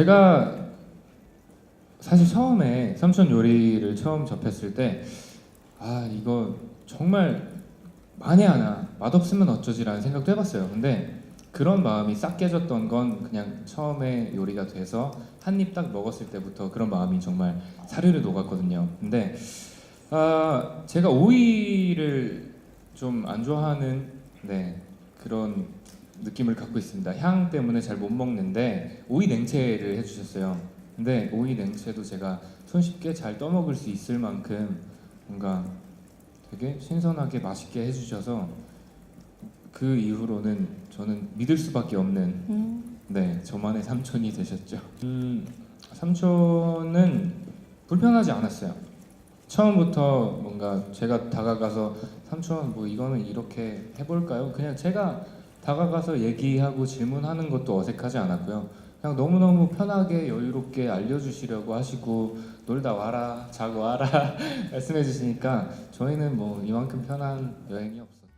제가 사실 처음에 삼촌 요리를 처음 접했을 때 아 이거 정말 많이 하나 맛없으면 어쩌지라는 생각도 해봤어요. 근데 그런 마음이 싹 깨졌던 건 그냥 처음에 요리가 돼서 한 입 딱 먹었을 때부터 그런 마음이 정말 사르르 녹았거든요. 근데 아 제가 오이를 좀 안 좋아하는 네 그런 느낌을 갖고 있습니다. 향 때문에 잘 못 먹는데 오이 냉채를 해주셨어요. 근데 오이 냉채도 제가 손쉽게 잘 떠먹을 수 있을 만큼 뭔가 되게 신선하게 맛있게 해주셔서 그 이후로는 저는 믿을 수밖에 없는 음. 네 저만의 삼촌이 되셨죠. 음 삼촌은 불편하지 않았어요. 처음부터 뭔가 제가 다가가서 삼촌 뭐 이거는 이렇게 해볼까요? 그냥 제가 다가가서 얘기하고 질문하는 것도 어색하지 않았고요. 그냥 너무너무 편하게 여유롭게 알려주시려고 하시고 놀다 와라 자고 와라 말씀해 주시니까 저희는 뭐 이만큼 편한 여행이 없어요.